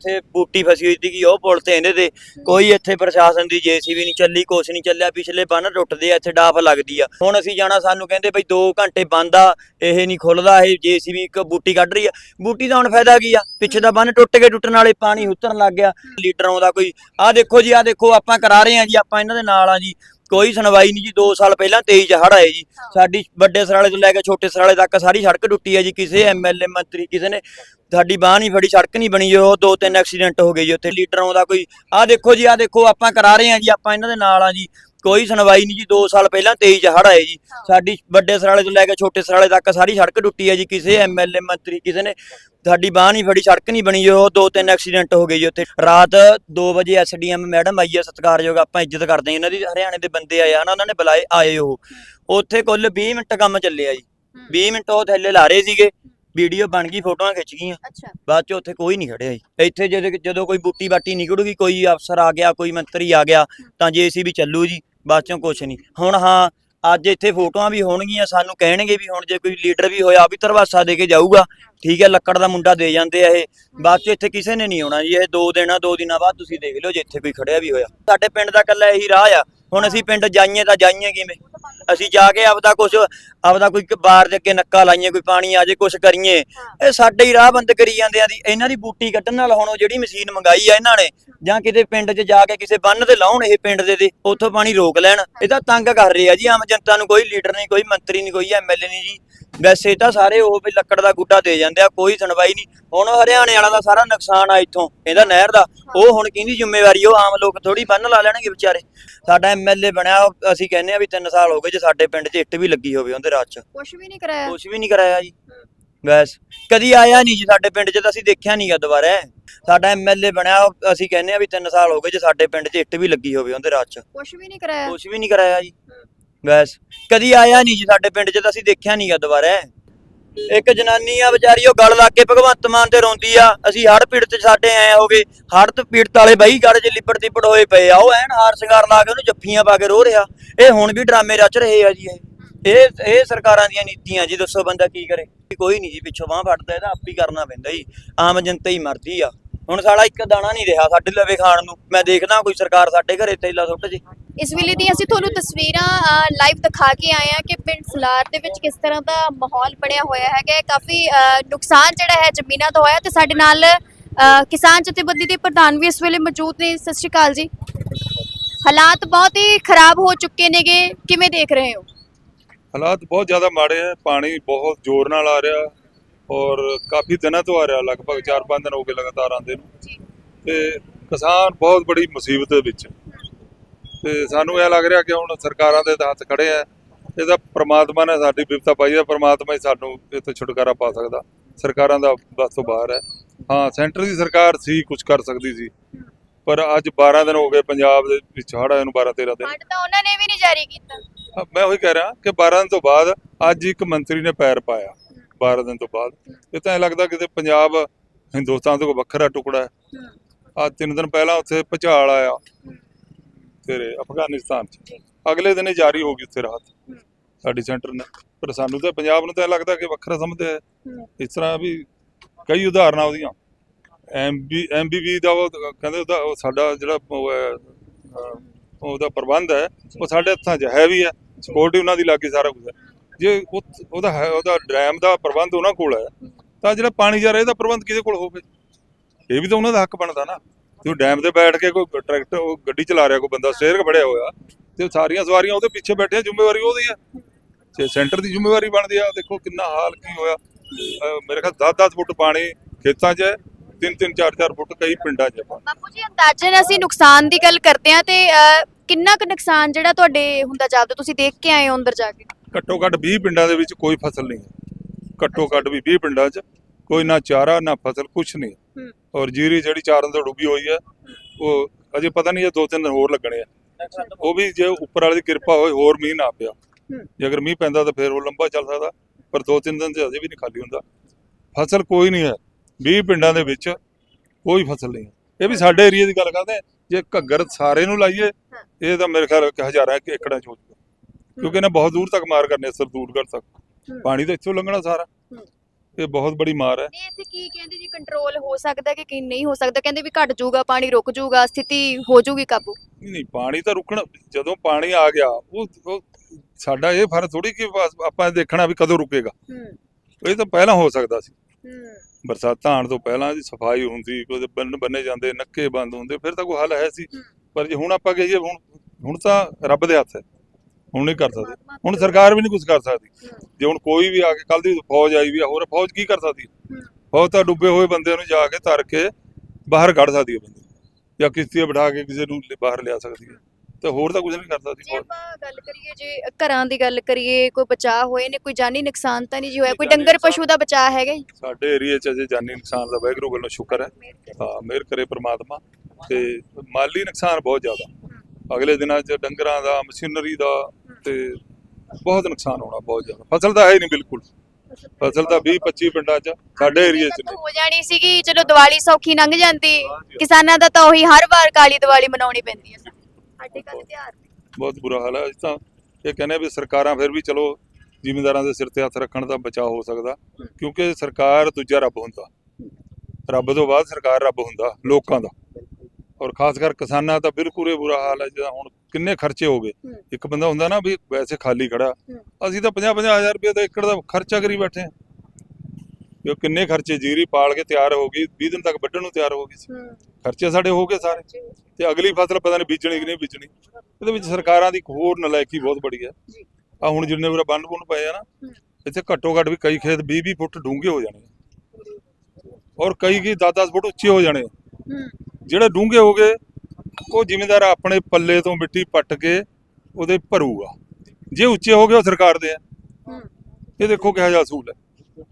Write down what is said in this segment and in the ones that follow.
ਇੱਥੇ ਬੂਟੀ ਫਸੀ ਹੋਈ ਸੀਗੀ, ਉਹ ਪੁਲ ਤੇ ਇਹਦੇ ਤੇ ਕੋਈ ਇੱਥੇ ਪ੍ਰਸ਼ਾਸਨ ਦੀ ਜੇਸੀਬੀ ਨਹੀਂ ਚੱਲੀ, ਕੁਛ ਨਹੀਂ ਚੱਲਿਆ, ਪਿਛਲੇ ਬੰਨ ਟੁੱਟਦੇ ਆ, ਇੱਥੇ ਡਾਫ ਲੱਗਦੀ ਆ। ਹੁਣ ਅਸੀਂ ਜਾਣਾ, ਸਾਨੂੰ ਕਹਿੰਦੇ ਬਈ 2 ਘੰਟੇ ਬੰਦ ਆ, ਇਹ ਨਹੀਂ ਖੁੱਲਦਾ, ਇਹ ਜੇਸੀਬੀ ਇੱਕ ਬੂਟੀ ਕੱਢ ਰਹੀ ਆ। ਬੂਟੀ ਦਾ ਹੁਣ ਫਾਇਦਾ ਕੀ ਆ? ਪਿੱਛੇ ਦਾ ਬੰਨ ਟੁੱਟ ਕੇ ਟੁੱਟਣ ਵਾਲੇ ਪਾਣੀ ਉਤਰਨ ਲੱਗ ਗਿਆ ਲੀਡਰ ਆਉਂਦਾ ਕੋਈ, ਆਹ ਦੇਖੋ ਜੀ, ਆਹ ਦੇਖੋ, ਆਪਾਂ ਕਰਾ ਰਹੇ ਆ ਜੀ, ਆਪਾਂ ਇਹਨਾਂ ਦੇ ਨਾਲ ਆ ਜੀ। ਕੋਈ ਸੁਣਵਾਈ ਨਹੀਂ ਜੀ 2 ਸਾਲ ਪਹਿਲਾਂ 23 ਚ ਹੜ ਆਏ ਜੀ। ਸਾਡੀ ਵੱਡੇ ਸਰਾਲੇ ਤੋਂ ਲੈ ਕੇ ਛੋਟੇ ਸਰਾਲੇ ਤੱਕ ਸਾਰੀ ਸੜਕ ਟੁੱਟੀ ਹੈ ਜੀ, ਕਿਸੇ ਐਮਐਲਏ ਮੰਤਰੀ, ਕਿਸੇ ਨੇ ਸਾਡੀ ਬਾਹ ਨਹੀਂ ਫੜੀ ਸੜਕ ਨਹੀਂ ਬਣੀ ਜੀ ਉਹ ਦੋ ਤਿੰਨ ਐਕਸੀਡੈਂਟ ਹੋ ਗਏ ਜੀ ਉੱਥੇ। ਲੀਡਰ ਆਉਂਦਾ ਕੋਈ ਆਹ ਦੇਖੋ ਜੀ ਆਹ ਦੇਖੋ ਆਪਾਂ ਕਰਾ ਰਹੇ ਆ ਜੀ ਆਪਾਂ ਇਹਨਾਂ ਦੇ ਨਾਲ ਆ ਜੀ। ਕੋਈ ਸੁਣਵਾਈ ਨਹੀਂ ਜੀ 2 ਸਾਲ ਪਹਿਲਾਂ 23 ਚ ਹੜ ਆਏ ਜੀ। ਸਾਡੀ ਵੱਡੇ ਸਰਾਲੇ ਤੋਂ ਲੈ ਕੇ ਛੋਟੇ ਸਰਾਲੇ ਤੱਕ ਸਾਰੀ ਸੜਕ ਟੁੱਟੀ ਹੈ ਜੀ ਕਿਸੇ ਐਮਐਲਏ ਮੰਤਰੀ ਕਿਸੇ ਨੇ। ਸਾਡੀ ਬਾਹ ਨਹੀਂ ਫੜੀ ਸੜਕ ਨਹੀਂ ਬਣੀ ਜੀ ਉਹ ਦੋ ਤਿੰਨ ਐਕਸੀਡੈਂਟ ਹੋ ਗਏ ਜੀ ਉੱਥੇ। ਰਾਤ 2 ਵਜੇ ਐਸਡੀਐਮ ਮੈਡਮ ਆਈ ਹੈ ਸਤਿਕਾਰਯੋਗ ਆਪਾਂ ਇੱਜ਼ਤ ਕਰਦੇ ਹਾਂ। ਇਹਨਾਂ ਦੀ ਹਰਿਆਣੇ ਦੇ ਬੰਦੇ ਆਏ ਆ ਨਾ ਉਹਨਾਂ ਨੇ ਬੁਲਾਏ ਆਏ ਉਹ। ਉੱਥੇ ਕੁੱਲ 20 ਮਿੰਟ ਕੰਮ ਚੱਲਿਆ ਜੀ। 20 ਮਿੰਟ ਉਹ ਥੱਲੇ ਲਾ ਰਹੇ ਸੀਗੇ। ਵੀਡੀਓ ਬਣ ਗਈ ਫੋਟੋਆਂ ਖਿੱਚ ਗਈਆਂ। ਅੱਛਾ। ਬਾਅਦ ਚ ਉੱਥੇ ਕੋਈ ਨਹੀਂ ਖੜਿਆ ਜੀ। ਇੱਥੇ ਜਦੋਂ ਜਦੋਂ ਕੋਈ ਬੂਟੀ ਬਾਟੀ ਨਿਕਲੂਗੀ ਕੋਈ ਅਫਸਰ ਆ ਗਿਆ ਕੋਈ ਮੰਤਰੀ ਆ ਗਿਆ ਤਾਂ ਜੇਸੀਬੀ ਚੱਲੂ ਜੀ ਬਾਅਦ ਚੋਂ ਕੁਛ ਨਹੀਂ। ਹੁਣ ਹਾਂ ਅੱਜ ਇੱਥੇ ਫੋਟੋਆਂ ਵੀ ਹੋਣਗੀਆਂ ਸਾਨੂੰ ਕਹਿਣਗੇ ਵੀ ਹੁਣ ਜੇ ਕੋਈ ਲੀਡਰ ਵੀ ਹੋਇਆ ਵੀ ਧਰਵਾਸਾ ਦੇ ਕੇ ਜਾਊਗਾ। ਠੀਕ ਹੈ ਲੱਕੜ ਦਾ ਮੁੰਡਾ ਦੇ ਜਾਂਦੇ ਆ ਇਹ। ਬਾਅਦ ਚ ਇੱਥੇ ਕਿਸੇ ਨੇ ਨਹੀਂ ਆਉਣਾ ਜੀ ਇਹ ਦੋ ਦਿਨਾਂ ਦੋ ਦਿਨਾਂ ਬਾਅਦ ਤੁਸੀਂ ਦੇਖ ਲਿਓ ਜੇ ਇੱਥੇ ਕੋਈ ਖੜਿਆ ਵੀ ਹੋਇਆ। ਸਾਡੇ ਪਿੰਡ ਦਾ ਕੱਲਾ ਇਹੀ ਰਾਹ ਆ। ਹੁਣ ਅਸੀਂ ਪਿੰਡ ਜਾਈਏ ਤਾਂ ਜਾਈਏ ਕਿਵੇਂ? ਅਸੀਂ ਜਾ ਕੇ ਆਪਦਾ ਕੁਝ ਆਪਦਾ ਕੋਈ ਕ- ਬਾਰ ਦੇ ਅੱਗੇ ਨੱਕਾ ਲਾਈਏ ਕੋਈ ਪਾਣੀ ਆ ਜੇ ਕੁਝ ਕਰੀਏ। ਇਹ ਸਾਡੇ ਹੀ ਰਾਹ ਬੰਦ ਕਰੀ ਜਾਂਦੇ ਆ ਦੀ ਇਹਨਾਂ ਦੀ ਬੂਟੀ ਕੱਢਣ ਨਾਲ ਹੁਣ ਉਹ ਜਿਹੜੀ ਮਸ਼ੀਨ ਮੰਗਾਈ ਆ ਇਹਨਾਂ ਨੇ ਜਾਂ ਕਿਤੇ ਪਿੰਡ 'ਚ ਜਾ ਕੇ ਕਿਸੇ ਬੰਨ ਤੇ ਲਾਉਣ ਇਹ ਪਿੰਡ ਦੇ ਤੇ ਉੱਥੋਂ ਪਾਣੀ ਰੋਕ ਲੈਣ। ਇਹ ਤਾਂ ਤੰਗ ਕਰ ਰਹੇ ਆ ਜੀ ਆਮ ਜਨਤਾ ਨੂੰ ਕੋਈ ਲੀਡਰ ਨਹੀਂ ਕੋਈ ਮੰਤਰੀ ਨਹੀਂ ਕੋਈ ਐਮਐਲਏ ਨਹੀਂ ਜੀ। ਵੈਸੇ ਤਾਂ ਸਾਰੇ ਉਹ ਵੀ ਲੱਕੜ ਦਾ ਗੁੱਡਾ ਦੇ ਜਾਂਦੇ ਆ ਕੋਈ ਸੁਣਵਾਈ ਨਹੀਂ। ਹੁਣ ਹਰਿਆਣੇ ਵਾਲਾ ਦਾ ਸਾਰਾ ਨੁਕਸਾਨ ਆ ਇੱਥੋਂ ਇਹਦਾ ਨਹਿਰ ਦਾ। ਉਹ ਹੁਣ ਕਿਹਦੀ ਜ਼ਿੰਮੇਵਾਰੀ ਉਹ ਆਮ ਲੋਕ ਥੋੜੀ ਬੰਨ ਲਾ ਲੈਣਗੇ ਵਿਚਾਰੇ। ਸਾਡਾ ਐਮਐਲਏ ਬਣਿਆ ਅਸੀਂ ਕਹਿੰਦੇ ਆ ਵੀ 3 ਸਾਲ ਹੋ ਗਏ ਜੇ ਸਾਡੇ ਪਿੰਡ 'ਚ ਇੱਟ ਵੀ ਲੱਗੀ ਹੋਵੇ ਉਹਦੇ ਰਾਤ 'ਚ। ਕੁਝ ਵੀ ਨਹੀਂ ਕਰਾਇਆ। ਕੁਝ ਵੀ ਨਹੀਂ ਕਰਾਇਆ ਜੀ। ਬਸ ਕਦੀ ਆਇਆ ਨਹੀਂ ਜੀ ਸਾਡੇ ਪਿੰਡ 'ਚ ਤਾਂ ਅਸੀਂ ਦੇਖਿਆ ਨਹੀਂਗਾ ਦੁਬਾਰਾ। ਸਾਡਾ ਐਮਐਲਏ ਬਣਿਆ ਅਸੀਂ ਕਹਿੰਦੇ ਆ ਵੀ 3 ਸਾਲ ਹੋ ਗਏ ਜੇ ਸਾਡੇ ਪਿੰਡ 'ਚ ਇੱਟ ਵੀ ਲੱਗੀ ਹੋਵੇ ਉਹਦੇ ਰਾਤ 'ਚ। ਕੁਝ ਵੀ ਨਹੀਂ ਕਰਾਇਆ। ਕੁਝ ਵੀ ਨਹੀਂ ਕਰਾਇਆ ਜੀ। ਬਸ। ਕਦੀ ਆਇਆ ਨਹੀਂ ਜੀ ਸਾਡੇ ਪਿੰਡ 'ਚ ਤਾਂ ਅਸੀਂ ਦੇਖਿਆ ਨਹੀਂਗਾ ਦੁਬਾਰਾ। ਇੱਕ ਜਨਾਨੀ ਆ ਵਿਚਾਰੀ, ਉਹ ਗਲ ਲਾ ਕੇ ਭਗਵੰਤ ਮਾਨ ਤੇ ਰੋਂਦੀ ਆ। ਅਸੀਂ ਹੜ ਪੀੜਤ ਸਾਡੇ ਐ ਹੋ ਗਏ। ਹੜ ਪੀੜਤ ਵਾਲੇ ਬਾਈ ਗੜ 'ਚ ਲਿਪੜ ਤਿਪੜ ਹੋਏ ਪਏ ਆ। ਉਹ ਐਨ ਹਾਰ ਸ਼ਿੰਗਾਰ ਲਾ ਕੇ ਉਹਨੂੰ ਜੱਫੀਆਂ ਪਾ ਕੇ ਰੋ ਰਿਹਾ। ਇਹ ਹੁਣ ਵੀ ਡਰਾਮੇ ਰਚ ਰਹੇ ਆ ਜੀ ਇਹ। ਇਹ ਇਹ ਸਰਕਾਰਾਂ ਦੀਆਂ ਨੀਤੀਆਂ ਜੀ, ਦੱਸੋ ਬੰਦਾ ਕੀ ਕਰੇ। ਕੋਈ ਨਹੀਂ ਜੀ, ਪਿੱਛੋਂ ਬਾਹ ਫੜਦਾ, ਇਹਦਾ ਆਪ ਹੀ ਕਰਨਾ ਪੈਂਦਾ ਜੀ। ਆਮ ਜਨਤਾ ਹੀ ਮਰਦੀ ਆ। ਹੁਣ ਸਾਲਾ ਇੱਕ ਦਾਣਾ ਨਹੀਂ ਰਿਹਾ ਸਾਡੇ ਲਵੇ ਖਾਣ ਨੂੰ। ਮੈਂ ਦੇਖਦਾ ਕੋਈ ਸਰਕਾਰ ਸਾਡੇ ਘਰੇ ਤੇਲਾ ਸੁੱਟ ਜੇ। ਇਸ ਵੇਲੇ ਦੀ ਅਸੀਂ ਤੁਹਾਨੂੰ ਤਸਵੀਰਾਂ ਲਾਈਵ ਦਿਖਾ ਕੇ ਆਏ ਹਾਂ ਕਿ ਪਿੰਡ ਫੁਲਾਰ ਦੇ ਵਿੱਚ ਕਿਸ ਤਰ੍ਹਾਂ ਦਾ ਮਾਹੌਲ ਬਣਿਆ ਹੋਇਆ ਹੈਗਾ। ਕਾਫੀ ਨੁਕਸਾਨ ਜਿਹੜਾ ਹੈ ਜ਼ਮੀਨਾਂ ਦਾ ਹੋਇਆ ਤੇ ਸਾਡੇ ਨਾਲ ਕਿਸਾਨ ਜਥੇਬੰਦੀ ਦੇ ਪ੍ਰਧਾਨ ਵੀ ਇਸ ਵੇਲੇ ਮੌਜੂਦ ਨੇ। ਸਤਿ ਸ਼੍ਰੀ ਅਕਾਲ ਜੀ। ਹਾਲਾਤ ਬਹੁਤ ਹੀ ਖਰਾਬ ਹੋ ਚੁੱਕੇ ਨੇਗੇ। ਕਿਵੇਂ ਦੇਖ ਰਹੇ ਹੋ? ਹਾਲਾਤ ਬਹੁਤ ਜ਼ਿਆਦਾ ਮਾੜੇ ਹੈ। ਪਾਣੀ ਬਹੁਤ ਜ਼ੋਰ ਨਾਲ ਆ ਰਿਹਾ ਔਰ ਕਾਫੀ ਦਿਨਾਂ ਤੋਂ ਆ ਰਿਹਾ ਲਗਭਗ 4-5 ਦਿਨ ਹੋ ਗਏ ਲਗਾਤਾਰ ਆਉਂਦੇ ਨੂੰ। ਤੇ ਕਿਸਾਨ ਬਹੁਤ ਬੜੀ ਮੁਸੀਬਤ ਦੇ ਵਿੱਚ। ਹੈ। ਤੇ ਸਾਨੂੰ ਇਹ ਲੱਗ ਰਿਹਾ ਕਿ ਹੁਣ ਸਰਕਾਰਾਂ ਦੇ ਹੱਥ ਖੜੇ ਆ। ਇਹਦਾ ਪ੍ਰਮਾਤਮਾ ਨੇ ਸਾਡੀ ਵਿਪਤਾ ਪਾਈ ਹੈ ਪ੍ਰਮਾਤਮਾ ਹੀ ਸਾਨੂੰ ਇਹ ਤੋਂ ਛੁਟਕਾਰਾ ਪਾ ਸਕਦਾ। ਸਰਕਾਰਾਂ ਦਾ ਬਸ ਤੋਂ ਬਾਹਰ ਹੈ। ਹਾਂ ਸੈਂਟਰ ਦੀ ਸਰਕਾਰ ਸੀ ਕੁਝ ਕਰ ਸਕਦੀ ਸੀ। ਪਰ ਅੱਜ 12 ਦਿਨ ਹੋ ਗਏ ਪੰਜਾਬ ਦੇ ਵਿੱਚ ਹੜ੍ਹ ਆਏ ਨੂੰ 12-13 ਦਿਨ। ਫੰਡ ਤਾਂ ਉਹਨਾਂ ਨੇ ਵੀ ਨਹੀਂ ਜਾਰੀ ਕੀਤਾ। ਮੈਂ ਉਹੀ ਕਹਿ ਰਿਹਾ ਕਿ 12 ਦਿਨ ਤੋਂ ਬਾਅਦ ਅੱਜ ਇੱਕ ਮੰਤਰੀ ਨੇ ਪੈਰ ਪਾਇਆ 12 ਦਿਨ ਤੋਂ ਬਾਅਦ। ਇਹ ਤਾਂ ਲੱਗਦਾ ਕਿ ਪੰਜਾਬ ਹਿੰਦੁਸਤਾਨ ਤੋਂ ਵੱਖਰਾ ਟੁਕੜਾ ਹੈ। ਆ ਤਿੰਨ ਦਿਨ ਪਹਿਲਾਂ ਉੱਥੇ ਭੁਚਾਲ ਆਇਆ। ਤੇਰੇ ਅਫਗਾਨਿਸਤਾਨ ਚ। ਅਗਲੇ ਦਿਨ ਹੀ ਜਾਰੀ ਹੋ ਗਈ ਉੱਥੇ ਰਾਹਤ ਸਾਡੀ ਸੈਂਟਰ ਨੇ। ਪਰ ਸਾਨੂੰ ਤਾਂ ਪੰਜਾਬ ਨੂੰ ਤਾਂ ਲੱਗਦਾ ਕਿ ਵੱਖਰਾ ਸਮਝਦੇ ਆ ਇਸ ਤਰ੍ਹਾਂ ਵੀ ਕਈ ਉਦਾਹਰਨਾਂ ਉਹਦੀਆਂ। ਐਮਬੀ ਐਮਬੀਬੀ ਦਾ ਉਹ ਕਹਿੰਦੇ ਉਹਦਾ ਉਹ ਸਾਡਾ ਜਿਹੜਾ ਉਹਦਾ ਪ੍ਰਬੰਧ ਹੈ ਉਹ ਸਾਡੇ ਹੱਥਾਂ 'ਚ ਹੈ ਵੀ ਹੈ। ਸਕਿਉਰਟੀ ਉਹਨਾਂ ਦੀ ਲੱਗੀ ਸਾਰਾ ਕੁਝ ਜੇ ਉਹ- ਉਹਦਾ ਉਹਦਾ ਡੈਮ ਦਾ ਪ੍ਰਬੰਧ ਉਹਨਾਂ ਕੋਲ ਹੈ ਤਾਂ ਜਿਹੜਾ ਪਾਣੀ ਜਾ ਰਿਹਾ ਇਹਦਾ ਪ੍ਰਬੰਧ ਕਿਹਦੇ ਕੋਲ ਹੋਵੇ? ਇਹ ਵੀ ਤਾਂ ਉਹਨਾਂ ਦਾ ਹੱਕ ਬਣਦਾ ਨਾ। ਤੇ ਡੈਮ ਤੇ ਬੈਠ ਕੇ ਕੋਈ ਟਰੈਕਟਰ ਉਹ ਗੱਡੀ ਚਲਾ ਰਿਹਾ ਕੋਈ ਬੰਦਾ ਸਟੇਅਰ ਫੜਿਆ ਹੋਇਆ ਤੇ ਸਾਰੀਆਂ ਸਵਾਰੀਆਂ ਉਹਦੇ ਪਿੱਛੇ ਬੈਠੀਆਂ ਜ਼ਿੰਮੇਵਾਰੀ ਉਹਦੀ ਹੈ ਤੇ ਸੈਂਟਰ ਦੀ ਜ਼ਿੰਮੇਵਾਰੀ ਬਣਦੀ ਆ ਦੇਖੋ ਕਿੰਨਾ ਹਾਲ ਕੀ ਹੋਇਆ ਮੇਰੇ ਖਿਆਲ 10-10 ਫੁੱਟ ਪਾਣੀ ਖੇਤਾਂ 'ਚ ਹੈ 3-3 4-4 ਫੁੱਟ ਕਈ ਪਿੰਡਾਂ 'ਚ। ਬਾਪੂ ਜੀ ਅੰਦਾਜ਼ਨ ਅਸੀਂ ਨੁਕਸਾਨ ਦੀ ਗੱਲ ਕਰਦੇ ਹਾਂ ਤੇ ਕਿੰਨਾ ਕੁ ਨੁਕਸਾਨ ਜਿਹੜਾ ਤੁਹਾਡੇ ਹੁੰਦਾ ਜਾਪਦਾ ਤੁਸੀਂ ਦੇਖ ਕੇ ਆਏ ਹੋ ਅੰਦਰ ਜਾ ਕੇ ਘੱਟੋ ਘੱਟ 20 ਪਿੰਡਾਂ ਦੇ ਵਿੱਚ ਕੋਈ ਫਸਲ ਨਹੀਂ ਹੈ ਘੱਟੋ ਘੱਟ ਵੀ 20 ਪਿੰਡਾਂ 'ਚ ਕੋਈ ਨਾ ਚਾਰਾ ਨਾ ਫਸਲ ਕੁਝ ਨਹੀਂ। ਔਰ ਜੀਰੀ ਜਿਹੜੀ ਚਾਰਨ ਤੋਂ ਡੁੱਬੀ ਹੋਈ ਹੈ ਉਹ ਅਜੇ ਪਤਾ ਨਹੀਂ ਇਹ ਦੋ ਤਿੰਨ ਦਿਨ ਹੋਰ ਲੱਗਣੇ ਆ ਉਹ ਵੀ ਜੇ ਉੱਪਰ ਵਾਲੇ ਦੀ ਕਿਰਪਾ ਹੋਏ ਹੋਰ ਮੀਂਹ ਨਾ ਪਿਆ। ਜੇ ਅਗਰ ਮੀਂਹ ਪੈਂਦਾ ਤਾਂ ਫਿਰ ਉਹ ਲੰਬਾ ਚੱਲ ਸਕਦਾ ਪਰ ਦੋ ਤਿੰਨ ਦਿਨ 'ਚ ਅਜੇ ਵੀ ਨਹੀਂ ਖਾਲੀ ਹੁੰਦਾ ਫਸਲ ਕੋਈ ਨਹੀਂ ਹੈ 20 ਪਿੰਡਾਂ ਦੇ ਵਿੱਚ ਕੋਈ ਫਸਲ ਨਹੀਂ ਹੈ ਇਹ ਵੀ ਸਾਡੇ ਏਰੀਆ ਦੀ ਗੱਲ ਕਰਦੇ। ਜੇ ਘੱਗਰ ਸਾਰੇ ਨੂੰ ਲਾਈਏ ਇਹ ਤਾਂ ਮੇਰੇ ਖਿਆਲ ਹਜ਼ਾਰਾਂ ਕਿ ਏਕੜਾਂ ਚ ਹੋ ਜਾਊਗਾ ਕਿਉਂਕਿ ਇਹਨੇ ਬਹੁਤ ਦੂਰ ਤੱਕ ਮਾਰ ਕਰਨੇ ਸਰਦੂਲਗੜ੍ਹ ਤੱਕ। ਪਾਣੀ ਤਾਂ ਇੱਥੋਂ ਲੰਘਣਾ ਸਾਰਾ। ਇਹ ਬਹੁਤ ਬੜੀ ਮਾਰ ਹੈ। ਨਹੀਂ ਇੱਥੇ ਕੀ ਕਹਿੰਦੇ ਜੀ ਕੰਟਰੋਲ ਹੋ ਸਕਦਾ ਕਿ ਕੀ ਨਹੀਂ ਹੋ ਸਕਦਾ? ਕਹਿੰਦੇ ਵੀ ਘਟ ਜਾਊਗਾ ਪਾਣੀ ਰੁਕ ਜਾਊਗਾ ਸਥਿਤੀ ਹੋ ਜਾਊਗੀ ਕਾਬੂ। ਨਹੀਂ ਨਹੀਂ ਪਾਣੀ ਤਾਂ ਰੁਕਣਾ ਜਦੋਂ ਪਾਣੀ ਆ ਗਿਆ ਉਹ ਉਹ ਸਾਡਾ ਇਹ ਫਰਜ਼ ਥੋੜੀ ਕਿ ਬਸ ਆਪਾਂ ਦੇਖਣਾ ਵੀ ਕਦੋਂ ਰੁਕੇਗਾ। ਹੂੰ। ਇਹ ਤਾਂ ਪਹਿਲਾਂ ਹੋ ਸਕਦਾ ਸੀ। ਹੂੰ। ਬਰਸਾਤਾਂ ਆਉਣ ਤੋਂ ਪਹਿਲਾਂ ਦੀ ਸਫ਼ਾਈ ਹੁੰਦੀ ਕੋਈ ਬੰਨ ਬੰਨੇ ਜਾਂਦੇ ਨੱਕੇ ਬੰਦ ਹੁੰਦੇ ਫਿਰ ਤਾਂ ਕੋਈ ਹੱਲ ਹੈ ਸੀ। ਪਰ ਜੇ ਹੁਣ ਆਪਾਂ ਕਹੀਏ ਹੁਣ ਹੁਣ ਤਾਂ ਰੱਬ ਦੇ ਹੱਥ ਹੈ। ਹੁਣ ਨਹੀਂ ਕਰ ਸਕਦੇ। ਹੁਣ ਸਰਕਾਰ ਵੀ ਨਹੀਂ ਕੁਝ ਕਰ ਸਕਦੀ। ਜੇ ਹੁਣ ਕੋਈ ਵੀ ਆ ਕੇ ਕੱਲ ਦੀ ਫੌਜ ਆਈ ਵੀ ਆ ਹੋਰ ਫੌਜ ਕੀ ਕਰ ਸਕਦੀ? ਹੂੰ। ਫੌਜ ਤਾਂ ਡੁੱਬੇ ਹੋਏ ਬੰਦੇ ਨੂੰ ਜਾ ਕੇ ਧਰ ਕੇ ਬਾਹਰ ਕੱਢ ਸਕਦੀ ਹੈ ਬੰਦੇ। ਜਾਂ ਕਿਸ਼ਤੀ ਬਿਠਾ ਕੇ ਕਿਸੇ ਨੂੰ ਬਾਹਰ ਲਿਆ ਸਕਦੀ ਹੈ। ਤੇ ਹੋਰ ਤਾਂ ਕੁਝ ਨਹੀਂ ਕਰ ਸਕਦੀ ਜੇ ਫੌਜ। ਆਪਾਂ ਗੱਲ ਕਰੀਏ ਜੇ ਘਰਾਂ ਦੀ ਗੱਲ ਕਰੀਏ ਕੋਈ ਬਚਾਅ ਹੋਏ ਨੇ ਕੋਈ ਜਾਨੀ ਨੁਕਸਾਨ ਤਾਂ ਨਹੀਂ ਜੀ ਹੋਇਆ? ਕੋਈ ਡੰਗਰ ਪਸ਼ੂ ਦਾ ਬਚਾਅ ਹੈਗਾ ਜੀ? ਸਾਡੇ ਏਰੀਏ 'ਚ ਅਜੇ ਜਾਨੀ ਨੁਕਸਾਨ ਦਾ ਵਾਹਿਗੁਰੂ ਵੱਲੋਂ ਸ਼ੁਕਰ ਹੈ। ਹਾਂ ਮਿਹਰ ਕਰੇ ਪ੍ਰਮਾਤਮਾ। ਤੇ ਮਾਲੀ ਨੁਕਸਾਨ ਬਹੁਤ ਜ਼ਿਆਦਾ। ਅਗਲੇ ਦਿਨਾਂ 'ਚ ਡੰਗਰਾਂ ਦਾ ਮਸ਼ੀਨਰੀ ਦਾ ਤੇ ਬਹੁਤ ਨੁਕਸਾਨ ਹੋਣਾ ਬਹੁਤ ਜ਼ਿਆਦਾ। ਫਸਲ ਤਾਂ ਹੈ ਹੀ ਨਹੀਂ ਬਿਲਕੁਲ। ਫਸਲ ਤਾਂ 20 25 ਪਿੰਡਾਂ 'ਚ ਸਾਡੇ ਏਰੀਏ 'ਚ ਨਹੀਂ। ਹੋ ਜਾਣੀ ਸੀਗੀ ਚਲੋ ਦੀਵਾਲੀ ਸੌਖੀ ਲੰਘ ਜਾਂਦੀ ਕਿਸਾਨਾਂ ਦਾ ਤਾਂ ਉਹੀ ਹਰ ਵਾਰ ਕਾਲੀ ਦੀਵਾਲੀ ਮਨਾਉਣੀ ਪੈਂਦੀ ਹੈ। ਸਾਡੇ ਕੱਲ ਤਿਉਹਾਰ ਬਹੁਤ ਬੁਰਾ ਹਾਲ ਹੈ। ਅਸੀਂ ਤਾਂ ਇਹ ਕਹਿੰਦੇ ਆ ਵੀ ਸਰਕਾਰਾਂ ਫਿਰ ਵੀ ਚਲੋ ਜ਼ਿਮੀਂਦਾਰਾਂ ਦੇ ਸਿਰ ਤੇ ਹੱਥ ਰੱਖਣ ਦਾ ਬਚਾਅ ਹੋ ਸਕਦਾ ਕਿਉਂਕਿ ਸਰਕਾਰ ਦੂਜਾ ਰੱਬ ਹੁੰਦਾ। ਰੱਬ ਤੋਂ ਬਾਅਦ ਸਰਕਾਰ ਰੱਬ ਹੁੰਦਾ ਲੋਕਾਂ ਦਾ। ਔਰ ਖਾਸ ਕਰ ਕਿਸਾਨਾਂ ਦਾ ਬਿਲਕੁਲ ਹੀ ਬੁਰਾ ਹਾਲ ਹੈ ਜਿਹੜਾ ਹੁਣ ਕਿੰਨੇ ਖਰਚੇ ਹੋ ਗਏ। ਇੱਕ ਬੰਦਾ ਹੁੰਦਾ ਨਾ ਵੀ ਵੈਸੇ ਖਾਲੀ ਖੜਾ। ਅਸੀਂ ਤਾਂ 50 50 ਹਜ਼ਾਰ ਰੁਪਏ ਦਾ ਏਕੜ ਦਾ ਖਰਚਾ ਕਰੀ ਬੈਠੇ ਹਾਂ ਉਹ ਕਿੰਨੇ ਖਰਚੇ ਜੀਰੀ ਪਾਲ ਕੇ ਤਿਆਰ ਹੋ ਗਈ 20 ਦਿਨ ਤੱਕ ਵੱਢਣ ਨੂੰ ਤਿਆਰ ਹੋ ਗਈ ਸੀ ਖਰਚੇ ਸਾਡੇ ਹੋ ਗਏ ਸਾਰੇ ਤੇ ਅਗਲੀ ਫਸਲ ਪਤਾ ਨਹੀਂ ਬੀਜਣੀ ਕਿ ਨਹੀਂ ਬੀਜਣੀ ਇਹਦੇ ਵਿੱਚ ਸਰਕਾਰਾਂ ਦੀ ਇੱਕ ਹੋਰ ਨਲਾਇਕੀ ਬਹੁਤ ਬੜੀ ਹੈ। ਆ ਹੁਣ ਜਿੰਨੇ ਵੀਰਾ ਬੰਨ ਬੁੰਨ ਪਏ ਆ ਨਾ। ਇੱਥੇ ਘੱਟੋ ਘੱਟ ਵੀ ਕਈ ਖੇਤ 20 20 ਫੁੱਟ ਡੂੰਘੇ ਹੋ ਜਾਣੇ। ਔਰ ਕਈ ਕੀ 10 10 ਫੁੱਟ ਉੱਚੇ ਹੋ ਜਾਣੇ। ਜਿਹੜੇ ਡੂੰਘੇ ਹੋ ਗਏ ਉਹ ਜ਼ਿਮੀਂਦਾਰ ਆਪਣੇ ਪੱਲੇ ਤੋਂ ਮਿੱਟੀ ਪੱਟ ਕੇ ਉਹਦੇ ਭਰੂਗਾ। ਜੇ ਉੱਚੇ ਹੋ ਗਏ ਉਹ ਸਰਕਾਰ ਦੇ ਆ। ਇਹ ਦੇਖੋ ਕਿਹੋ ਜਿਹਾ ਅਸੂਲ ਹੈ।